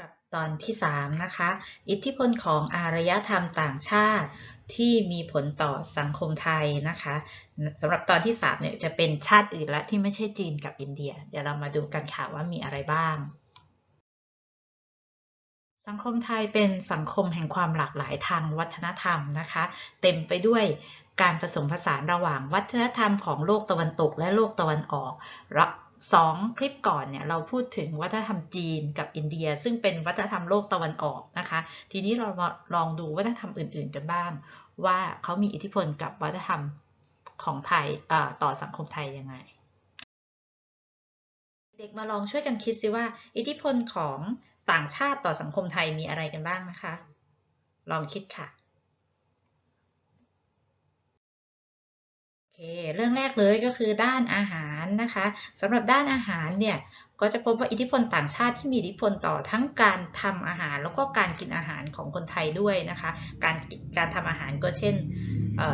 กับตอนที่ 3 นะคะ อิทธิพลของอารยธรรมต่างชาติที่มีผลต่อสังคมไทยนะคะสำหรับตอนที่ 3 เนี่ยจะเป็นชาติอื่นละที่ไม่ใช่จีนกับอินเดีย เดี๋ยวเรามาดูกันค่ะว่ามีอะไรบ้าง สังคมไทยเป็นสังคมแห่งความหลากหลายทางวัฒนธรรมนะคะ เต็มไปด้วยการผสมผสานระหว่างวัฒนธรรมของโลกตะวันตกและโลกตะวันออก สองคลิปก่อนเนี่ยเราพูดถึงวัฒนธรรมจีนกับอินเดีย ซึ่งเป็นวัฒนธรรมโลกตะวันออกนะคะ ทีนี้เรามาลองดูวัฒนธรรมอื่น ๆ กันบ้าง ว่าเขามีอิทธิพลกับวัฒนธรรมของไทยต่อสังคมไทยยังไง เด็กมาลองช่วยกันคิดซิว่า อิทธิพลของต่างชาติต่อสังคมไทยมีอะไรกันบ้างนะคะ ลองคิดค่ะ ค เรื่องแรกเลยก็คือด้านอาหารนะคะสำหรับด้านอาหารเนี่ยก็จะพบว่าอิทธิพลต่างชาติที่มีอิทธิพลต่อทั้งการทำอาหารแล้วก็การกินอาหารของคนไทยด้วยนะคะ การการทำอาหารก็เช่น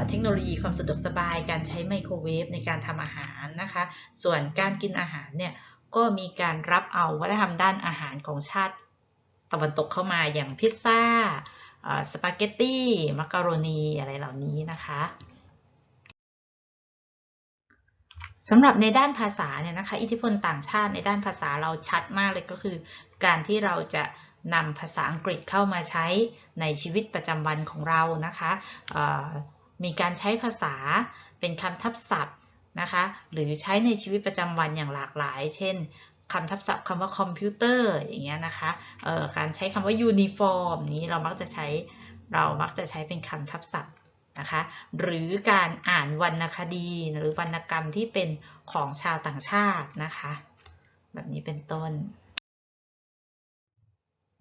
เทคโนโลยีความสะดวกสบาย การใช้ไมโครเวฟในการทำอาหารนะคะ ส่วนการกินอาหารเนี่ยก็มีการรับเอาวัฒนธรรมด้านอาหารของชาติตะวันตกเข้ามาอย่างพิซซ่าสปาเกตตี้มักกะโรนีอะไรเหล่านี้นะคะ สำหรับในด้านภาษาเนี่ยนะคะ อิทธิพลต่างชาติในด้านภาษาเราชัดมากเลยก็คือ การที่เราจะนำภาษาอังกฤษเข้ามาใช้ในชีวิตประจำวันของเรานะคะมีการใช้ภาษาเป็นคำทับศัพท์นะคะ หรือใช้ในชีวิตประจำวันอย่างหลากหลาย เช่นคำทับศัพท์คำว่าคอมพิวเตอร์อย่างเงี้ยนะคะการใช้คำว่ายูนิฟอร์มนี้เรามักจะใช้เรามักจะใช้เป็นคำทับศัพท์ นะคะหรือการอ่านวรรณคดีหรือวรรณกรรมที่เป็นของชาวต่างชาตินะคะ แบบนี้เป็นต้น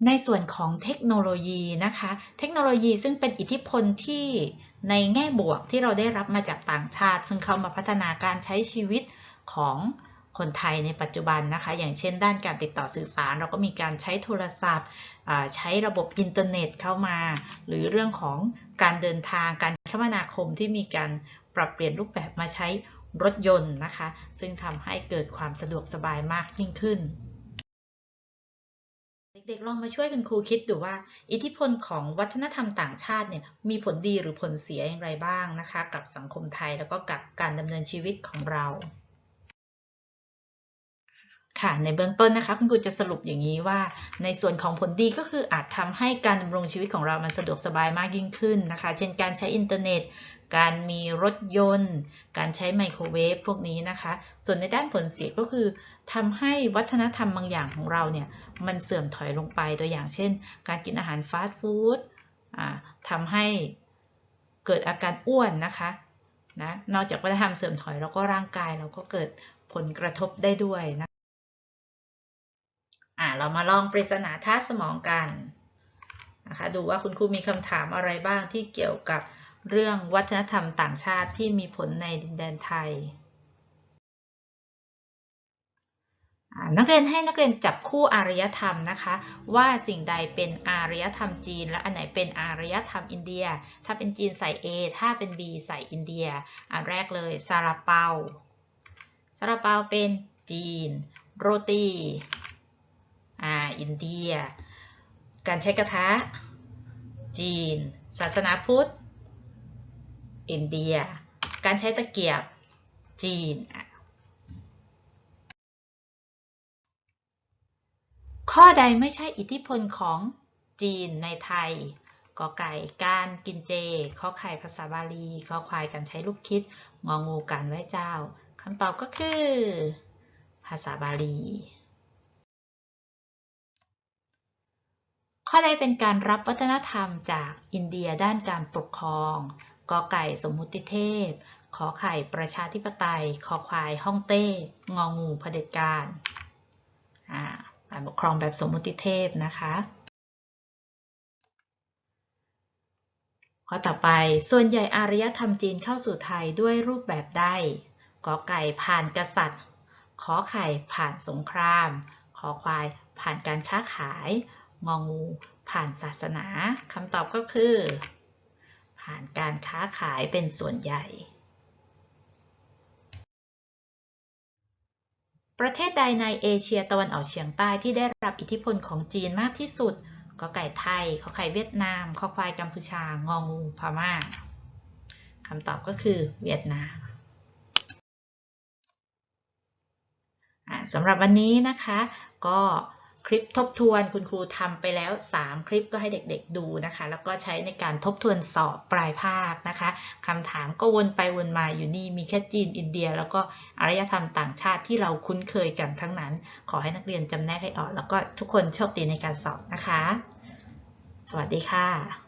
ในส่วนของเทคโนโลยีนะคะ เทคโนโลยีซึ่งเป็นอิทธิพลที่ในแง่บวกที่เราได้รับมาจากต่างชาติ ซึ่งเข้ามาพัฒนาการใช้ชีวิตของ คนไทยในปัจจุบันนะคะ อย่างเช่นด้านการติดต่อสื่อสาร เราก็มีการใช้โทรศัพท์ ใช้ระบบอินเทอร์เน็ตเข้ามา หรือเรื่องของการเดินทางการคมนาคมที่มีการปรับเปลี่ยนรูปแบบมาใช้รถยนต์นะคะ ซึ่งทำให้เกิดความสะดวกสบายมากยิ่งขึ้น เด็กๆลองมาช่วยคุณครูคิดดูว่า อิทธิพลของวัฒนธรรมต่างชาติเนี่ยมีผลดีหรือผลเสียอย่างไรบ้างนะคะ กับสังคมไทยแล้วก็กับการดำเนินชีวิตของเรา ค่ะ ในเบื้องต้นนะคะ คุณครูจะสรุปอย่างนี้ว่า ในส่วนของผลดีก็คืออาจทำให้การดำรงชีวิตของเรามันสะดวกสบายมากยิ่งขึ้นนะคะ เช่นการใช้อินเทอร์เน็ต การมีรถยนต์ การใช้ไมโครเวฟพวกนี้นะคะ ส่วนในด้านผลเสียก็คือทำให้วัฒนธรรมบางอย่างของเราเนี่ยมันเสื่อมถอยลงไปตัวอย่างเช่น การกินอาหารฟาสต์ฟู้ดทำให้เกิดอาการอ้วนนะคะนะนอกจากวัฒนธรรมเสื่อมถอยแล้วก็ร่างกายเราก็เกิดผลกระทบได้ด้วยนะ เรามาลองปริศนาท่าสมองกันนะคะดูว่าคุณครูมีคำถามอะไรบ้างที่เกี่ยวกับเรื่องวัฒนธรรมต่างชาติที่มีผลในดินแดนไทย นักเรียนให้นักเรียนจับคู่อารยธรรมนะคะ ว่าสิ่งใดเป็นอารยธรรมจีน และอันไหนเป็นอารยธรรมอินเดีย ถ้าเป็นจีนใส่ A ถ้าเป็น B ใส่อินเดีย อันแรกเลยซาลาเปาซาลาเปาเป็นจีน โรตี อ่าอินเดีย การใช้กระทะ จีน ศาสนาพุทธ อินเดีย การใช้ตะเกียบ จีน ข้อใดไม่ใช่อิทธิพลของจีนในไทยกอไก่การกินเจข้อไข่ภาษาบาลีข้อควายการใช้ลูกคิด งองูการไหว้เจ้าคำตอบก็คือ ภาษาบาลี ข้อใดเป็นการรับวัฒนธรรมจากอินเดียด้านการปกครอง กอไก่สมมุติเทพ ขอไข่ประชาธิปไตยขอควายฮ่องเต้ งองูเผด็จการการปกครองแบบสมมุติเทพนะคะ ข้อต่อไป ส่วนใหญ่อารยธรรมจีนเข้าสู่ไทยด้วยรูปแบบใด กอไก่ผ่านกษัตริย์ ขอไข่ผ่านสงคราม ขอควายผ่านการค้าขาย งองู ผ่านศาสนาคำตอบก็คือ ผ่านการค้าขายเป็นส่วนใหญ่ ประเทศใดในเอเชียตะวันออกเฉียงใต้ที่ได้รับอิทธิพลของจีนมากที่สุดก็ไก่ไทยขอไข่เวียดนามขอควายกัมพูชา งองูพม่าคำตอบก็คือเวียดนามสำหรับวันนี้นะคะก็ คลิปทบทวนคุณครูทำไปแล้ว 3 คลิปก็ให้เด็กๆดูนะคะ แล้วก็ใช้ในการทบทวนสอบปลายภาคนะคะคำถามก็วนไปวนมาอยู่นี่มีแค่จีนอินเดีย แล้วก็อารยธรรมต่างชาติที่เราคุ้นเคยกันทั้งนั้น ขอให้นักเรียนจำแนกให้ออก แล้วก็ทุกคนโชคดีในการสอบนะคะ สวัสดีค่ะ